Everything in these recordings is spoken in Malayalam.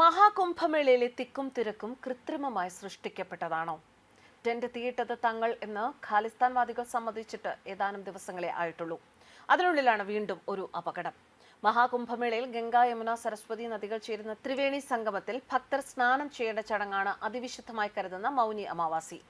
മഹാകുംഭമേളയിലെ തിക്കും തിരക്കും കൃത്രിമമായി സൃഷ്ടിക്കപ്പെട്ടതാണോ? ടെന്റ് തീയിട്ടത് തങ്ങൾ എന്ന് ഖാലിസ്ഥാൻവാദികൾ സമ്മതിച്ചിട്ട് ഏതാനും ദിവസങ്ങളെ ആയിട്ടുള്ളൂ. അതിനുള്ളിലാണ് വീണ്ടും ഒരു അപകടം. മഹാകുംഭമേളയിൽ ഗംഗ യമുന സരസ്വതി നദികൾ ചേരുന്ന ത്രിവേണി സംഗമത്തിൽ ഭക്തർ സ്നാനം ചെയ്യേണ്ട ചടങ്ങാണ് അതിവിശുദ്ധമായി കരുതുന്ന മൗനി അമാവാസി.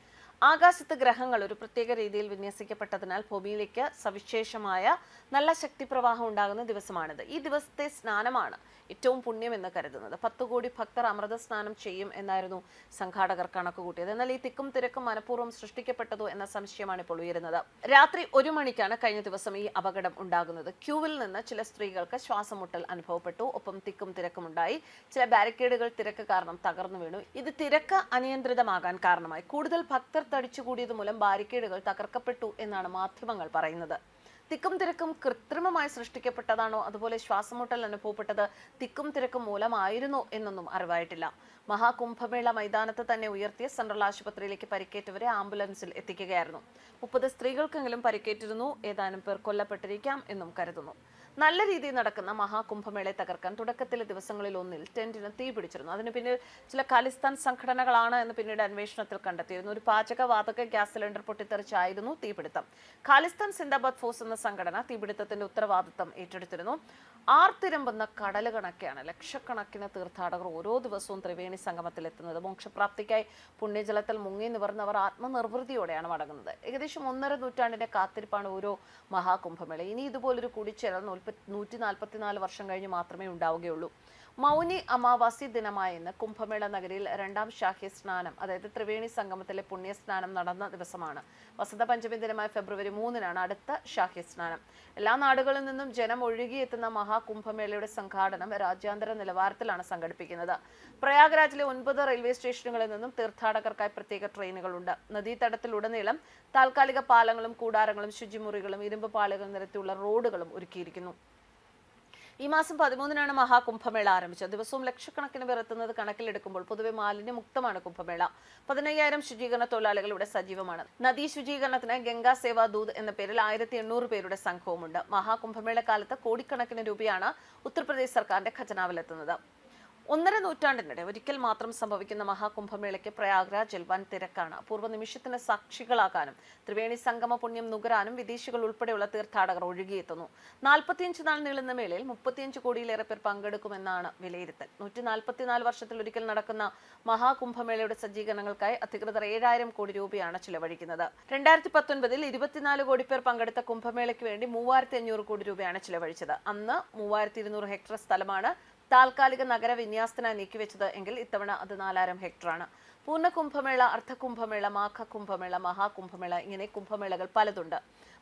ആകാശത്ത് ഗ്രഹങ്ങൾ ഒരു പ്രത്യേക രീതിയിൽ വിന്യസിക്കപ്പെട്ടതിനാൽ ഭൂമിയിലേക്ക് സവിശേഷമായ നല്ല ശക്തിപ്രവാഹം ഉണ്ടാകുന്ന ദിവസമാണിത്. ഈ ദിവസത്തെ സ്നാനമാണ് ഏറ്റവും പുണ്യം എന്ന് കരുതുന്നത്. പത്തു കോടി ഭക്തർ അമൃത സ്നാനം ചെയ്യും എന്നായിരുന്നു സംഘാടകർ കണക്ക് കൂട്ടിയത് എന്നാൽ ഈ തിക്കും തിരക്കും മനഃപൂർവം സൃഷ്ടിക്കപ്പെട്ടതോ എന്ന സംശയമാണ് ഇപ്പോൾ ഉയരുന്നത്. രാത്രി ഒരു മണിക്കാണ് കഴിഞ്ഞ ദിവസം ഈ അപകടം ഉണ്ടാകുന്നത്. ക്യൂവിൽ നിന്ന് ചില സ്ത്രീകൾക്ക് ശ്വാസമുട്ടൽ അനുഭവപ്പെട്ടു. ഒപ്പം തിക്കും തിരക്കും ഉണ്ടായി ചില ബാരിക്കേഡുകൾ തിരക്ക് കാരണം തകർന്നു വീണു. ഇത് തിരക്ക് അനിയന്ത്രിതമാകാൻ കാരണമായി. കൂടുതൽ ഭക്തർ തടിച്ചുകൂടിയത് മൂലം ബാരിക്കേഡുകൾ തകർക്കപ്പെട്ടു എന്നാണ് മാധ്യമങ്ങൾ പറയുന്നത്. തിക്കും തിരക്കും കൃത്രിമമായി സൃഷ്ടിക്കപ്പെട്ടതാണോ? അതുപോലെ ശ്വാസമുട്ടൽ അനുഭവപ്പെട്ടത് തിക്കും തിരക്കും മൂലമായിരുന്നോ എന്നൊന്നും അറിവായിട്ടില്ല. മഹാകുംഭമേള മൈതാനത്ത് തന്നെ ഉയർത്തിയ സെൻട്രൽ ആശുപത്രിയിലേക്ക് പരിക്കേറ്റവരെ ആംബുലൻസിൽ എത്തിക്കുകയായിരുന്നു. മുപ്പത് സ്ത്രീകൾക്കെങ്കിലും പരിക്കേറ്റിരുന്നു. ഏതാനും പേർ കൊല്ലപ്പെട്ടിരിക്കാം എന്നും കരുതുന്നു. നല്ല രീതിയിൽ നടക്കുന്ന മഹാകുംഭമേളയെ തകർക്കാൻ തുടക്കത്തിലെ ദിവസങ്ങളിൽ ഒന്നിൽ ടെന്റിന് തീ പിടിച്ചിരുന്നു. അതിന് പിന്നിൽ ചില ഖാലിസ്ഥാൻ സംഘടനകളാണ് എന്ന് പിന്നീട് അന്വേഷണത്തിൽ കണ്ടെത്തിയിരുന്നു. ഒരു പാചകവാതക ഗ്യാസ് സിലിണ്ടർ പൊട്ടിത്തെറിച്ചായിരുന്നു തീപിടുത്തം. ഖാലിസ്ഥാൻ സിന്ദാബാദ് ഫോഴ്സ് എന്ന സംഘടന തീപിടുത്തത്തിന്റെ ഉത്തരവാദിത്തം ഏറ്റെടുത്തിരുന്നു. ആർത്തിരമ്പുന്ന കടൽ കണക്കെയാണ് ലക്ഷക്കണക്കിന് തീർത്ഥാടകർ ഓരോ ദിവസവും ത്രിവേണി സംഗമത്തിൽ എത്തുന്നത്. മോക്ഷപ്രാപ്തിക്കായി പുണ്യജലത്തിൽ മുങ്ങി നിവർന്നവർ ആത്മനിർവൃതിയോടെയാണ് മടങ്ങുന്നത്. ഏകദേശം ഒന്നര നൂറ്റാണ്ടിന്റെ കാത്തിരിപ്പാണ് ഓരോ മഹാകുംഭമേള ഇനി ഇതുപോലൊരു കൂടിച്ചേരൽ നൂറ്റി നാൽപ്പത്തിനാല് വർഷം കഴിഞ്ഞ് മാത്രമേ ഉണ്ടാവുകയുള്ളൂ. മൗനി അമാവാസി ദിനമായ ഇന്ന് കുംഭമേള നഗരിയിൽ രണ്ടാം ഷാഹി സ്നാനം അതായത് ത്രിവേണി സംഗമത്തിലെ പുണ്യസ്നാനം നടന്ന ദിവസമാണ്. വസന്ത പഞ്ചമി ദിനമായ ഫെബ്രുവരി മൂന്നിനാണ് അടുത്ത ഷാഹി സ്നാനം. എല്ലാ നാടുകളിൽ നിന്നും ജനം ഒഴുകിയെത്തുന്ന മഹാകുംഭമേളയുടെ സംഘാടനം രാജ്യാന്തര നിലവാരത്തിലാണ് സംഘടിപ്പിക്കുന്നത്. പ്രയാഗ്രാജിലെ ഒൻപത് റെയിൽവേ സ്റ്റേഷനുകളിൽ നിന്നും തീർത്ഥാടകർക്കായി പ്രത്യേക ട്രെയിനുകളുണ്ട്. നദീതടത്തിലുടനീളം താൽക്കാലിക പാലങ്ങളും കൂടാരങ്ങളും ശുചിമുറികളും ഇരുമ്പ് പാളുകൾ നിരത്തിയുള്ള റോഡുകളും ഒരുക്കിയിരിക്കുന്നു. ഈ മാസം പതിമൂന്നിനാണ് മഹാകുംഭമേള ആരംഭിച്ചത്. ദിവസവും ലക്ഷക്കണക്കിന് പേർ എത്തുന്നത് കണക്കിലെടുക്കുമ്പോൾ പൊതുവെ മാലിന്യമുക്തമാണ് കുംഭമേള. പതിനയ്യായിരം ശുചീകരണ തൊഴിലാളികൾ ഇവിടെ സജീവമാണ്. നദീ ശുചീകരണത്തിന് ഗംഗാ സേവാ ദൂത് എന്ന പേരിൽ ആയിരത്തി എണ്ണൂറ് പേരുടെ സംഘവുമുണ്ട്. മഹാകുംഭമേള കാലത്ത് കോടിക്കണക്കിന് രൂപയാണ് ഉത്തർപ്രദേശ് സർക്കാരിന്റെ ഖജനാവിലെത്തുന്നത്. ഒന്നര നൂറ്റാണ്ടിനിടെ ഒരിക്കൽ മാത്രം സംഭവിക്കുന്ന മഹാകുംഭമേളയ്ക്ക് പ്രയാഗ്രാജിൽ വൻ തിരക്കാണ്. പൂർവ നിമിഷത്തിന് സാക്ഷികളാകാനും ത്രിവേണി സംഗമ പുണ്യം നുകരാനും വിദേശികൾ ഉൾപ്പെടെയുള്ള തീർത്ഥാടകർ ഒഴുകിയെത്തുന്നു. നാൽപ്പത്തിയഞ്ച് നാൾ നീളുന്ന മേളയിൽ മുപ്പത്തിയഞ്ച് കോടിയിലേറെ പേർ പങ്കെടുക്കുമെന്നാണ് വിലയിരുത്തൽ. നൂറ്റി നാൽപ്പത്തിനാല് വർഷത്തിൽ ഒരിക്കൽ നടക്കുന്ന മഹാകുംഭമേളയുടെ സജ്ജീകരണങ്ങൾക്കായി അധികൃതർ ഏഴായിരം കോടി രൂപയാണ് ചിലവഴിക്കുന്നത്. രണ്ടായിരത്തി പത്തൊൻപതിൽ ഇരുപത്തിനാല് കോടി പേർ പങ്കെടുത്ത കുംഭമേളയ്ക്ക് വേണ്ടി മൂവായിരത്തി അഞ്ഞൂറ് കോടി രൂപയാണ് ചിലവഴിച്ചത്. അന്ന് മൂവായിരത്തി ഇരുന്നൂറ് ഹെക്ടർ സ്ഥലമാണ് താൽക്കാലിക നഗര വിന്യാസത്തിനായി നീക്കിവെച്ചത് എങ്കിൽ ഇത്തവണ അത് നാലായിരം ഹെക്ടറാണ്. പൂർണ കുംഭമേള അർദ്ധകുംഭമേള മാഘ കുംഭമേള മഹാകുംഭമേള ഇങ്ങനെ കുംഭമേളകൾ പലതുണ്ട്.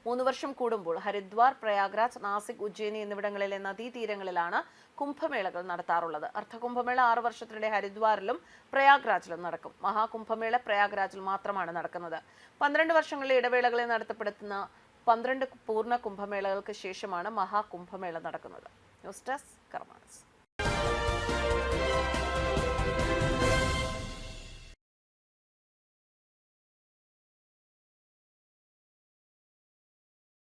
മൂന്ന് വർഷം കൂടുമ്പോൾ ഹരിദ്വാർ പ്രയാഗ്രാജ് നാസിക് ഉജ്ജയിനി എന്നിവിടങ്ങളിലെ നദീതീരങ്ങളിലാണ് കുംഭമേളകൾ നടത്താറുള്ളത്. അർദ്ധകുംഭമേള ആറ് വർഷത്തിനിടെ ഹരിദ്വാറിലും പ്രയാഗ്രാജിലും നടക്കും. മഹാകുംഭമേള പ്രയാഗ്രാജിൽ മാത്രമാണ് നടക്കുന്നത്. പന്ത്രണ്ട് വർഷങ്ങളിലെ ഇടവേളകളെ നടത്തപ്പെടുത്തുന്ന പന്ത്രണ്ട് പൂർണ കുംഭമേളകൾക്ക് ശേഷമാണ് മഹാകുംഭമേള നടക്കുന്നത്. News desk കർമാനസ്.